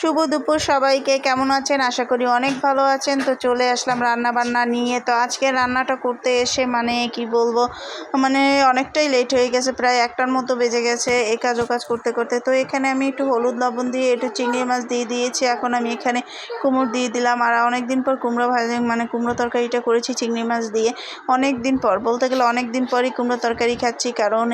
শুভ দুপুর সবাইকে, কেমন আছেন? আশা করি অনেক ভালো আছেন। তো চলে আসলাম রান্না বান্না নিয়ে। তো আজকে রান্নাটা করতে এসে মানে কি বলব মানে অনেকটাই লেট হয়ে গেছে, প্রায় একটার মতো বেজে গেছে এই কাজ ও কাজ করতে করতে। তো এখানে আমি একটু হলুদ লবণ দিয়ে, একটু চিংড়ি মাছ দিয়ে দিয়েছি। এখন আমি এখানে কুমড়ো দিয়ে দিলাম। আর অনেক দিন পর কুমড়ো ভাজি মানে কুমড়ো তরকারিটা করেছি চিংড়ি মাছ দিয়ে। অনেক দিন পর, বলতে গেলে অনেক দিন পরই কুমড়ো তরকারি খাচ্ছি। কারণ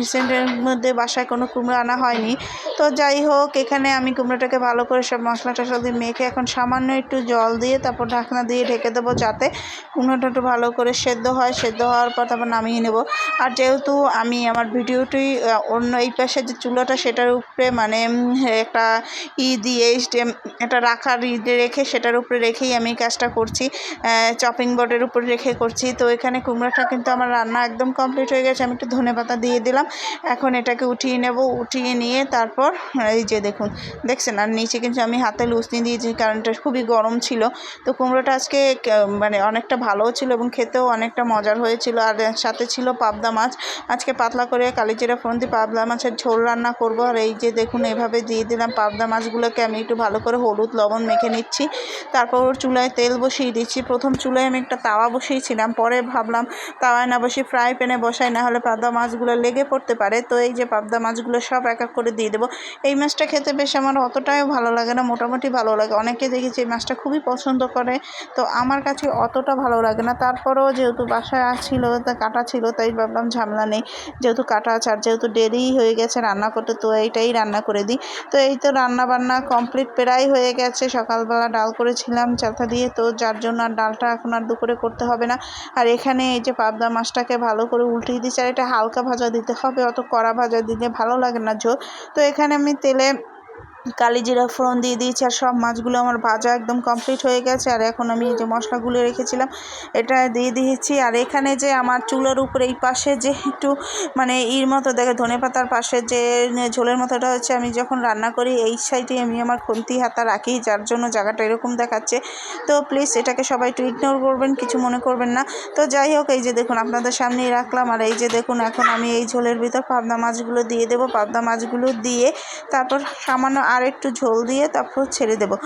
রিসেন্টের মধ্যে বাসায় কোনো কুমড়ো আনা হয়নি। তো যাই হোক, এখানে আমি কুমড়োটাকে ভালো করে সব মশলা টশলা দিয়ে মেখে এখন সামান্য একটু জল দিয়ে তারপর ঢাকনা দিয়ে ঢেকে দেবো যাতে কুমড়োটা একটু ভালো করে সেদ্ধ হয়। সেদ্ধ হওয়ার পর তারপর নামিয়ে নেব। আর যেহেতু আমি আমার ভিডিওটি অন্য এই পাশে যে চুলাটা সেটার উপরে মানে একটা ই দিয়ে এটা রাখার ই রেখে সেটার উপরে রেখেই আমি কাজটা করছি। চপিং বোর্ডের উপর রেখে করছি। তো এখানে কুমড়োটা কিন্তু আমার রান্না একদম কমপ্লিট হয়ে গেছে। আমি একটু ধনে পাতা দিয়ে দিলাম। এখন এটাকে উঠিয়ে নেব। উঠিয়ে নিয়ে তারপর, এই যে দেখুন, দেখছেন? আর নিচে কিন্তু আমি হাতে লুচনি দিয়েছি কারণ এটা খুবই গরম ছিল। তো কুমড়োটা আজকে মানে অনেকটা ভালোও ছিল এবং খেতেও অনেকটা মজার হয়েছিল। আর সাথে ছিল পাবদা মাছ। আজকে পাতলা করে কালিজিরা ফোড়ন দিয়ে পাবদা মাছের ঝোল রান্না করব। আর এই যে দেখুন, এভাবে দিয়ে দিলাম পাবদা মাছগুলোকে। আমি একটু ভালো করে হলুদ, লবণ মেখে নিচ্ছি। তারপর ওর চুলায় তেল বসিয়ে দিচ্ছি। প্রথম চুলায় আমি একটা তাওয়া বসিয়েছিলাম। পরে ভাবলাম তাওয়ায় না বসিয়ে ফ্রাই প্যানে বসাই, না হলে পাবদা মাছগুলো লেগে পড়তে পারে। তো এই যে পাবদা মাছগুলো সব এক এক করে দিয়ে দেবো। এই মাছটা খেতে বেশ আমার অতটাও ভালো লাগে না, মোটামুটি ভালো লাগে। অনেকে দেখেছি এই মাছটা খুবই পছন্দ করে, তো আমার কাছে অতটা ভালো লাগে না। তারপরেও যেহেতু বাসায় ছিল, তা কাটা ছিল, তাই ভাবলাম ঝামেলা নেই। যেহেতু কাটা আছে, আর যেহেতু দেরি হয়ে গেছে রান্না করতে, তো এইটাই রান্না করে দিই। তো এই তো রান্না বান্না কমপ্লিট প্রায় হয়ে গেছে। সকালবেলা ডাল করেছিলাম চালতা দিয়ে, তো যার জন্য আর ডালটা এখন আর দুপুরে করতে হবে না। আর এখানে এই যে পাবদা মাছটাকে ভালো করে উল্টিয়ে দিচ্ছি আর এটা হালকা ভাজা দিতে হবে, অত কড়া ভাজা দিলে ভালো লাগে না ঝোল। তো এখানে আমি তেলে কালি জিরা ফোড়ন দিয়ে দিয়েছি আর সব মাছগুলো আমার ভাজা একদম কমপ্লিট হয়ে গেছে। আর এখন আমি এই যে মশলাগুলো রেখেছিলাম, এটা দিয়ে দিয়েছি। আর এখানে যে আমার চুলার উপরে এই পাশে যে একটু মানে ইর মতো, দেখে ধনে পাতার পাশে যে ঝোলের মতোটা হচ্ছে, আমি যখন রান্না করি এই সাইডে আমি আমার খুন্তি হাতা রাখি, যার জন্য জায়গাটা এরকম দেখাচ্ছে। তো প্লিজ এটাকে সবাই একটু ইগনোর করবেন, কিছু মনে করবেন না। তো যাই হোক, এই যে দেখুন আপনাদের সামনেই রাখলাম। আর এই যে দেখুন, এখন আমি এই ঝোলের ভিতর পাবদা মাছগুলো দিয়ে দেবো। পাবদা মাছগুলো দিয়ে তারপর সামান্য আর একটু ঝোল দিয়ে তারপর ছেড়ে দেবো।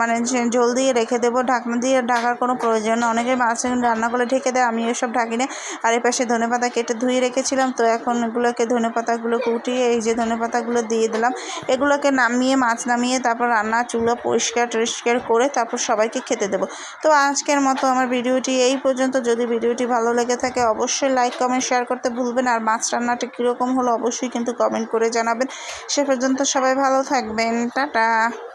মানে ঝোল দিয়ে রেখে দেবো, ঢাকনা দিয়ে ঢাকার কোনো প্রয়োজন না। অনেকে মাছ রান্না করলে ঢেকে দেয় আমি এসব ঢাকি না। আর এ পাশে ধনে পাতা কেটে ধুয়ে রেখেছিলাম, তো এখন এগুলোকে ধনে পাতাগুলোকে উঠিয়ে এই যে ধনে পাতাগুলো দিয়ে দিলাম। এগুলোকে নামিয়ে, মাছ নামিয়ে তারপর রান্না, চুলো পরিষ্কার টরিষ্কার করে তারপর সবাইকে খেতে দেবো। তো আজকের মতো আমার ভিডিওটি এই পর্যন্ত। যদি ভিডিওটি ভালো লেগে থাকে অবশ্যই লাইক, কমেন্ট, শেয়ার করতে ভুলবেন আর মাছ রান্নাটা কীরকম হলো অবশ্যই কিন্তু কমেন্ট করে জানাবেন। সে পর্যন্ত সবাই ভালো থাকবেন। time. Ta-da.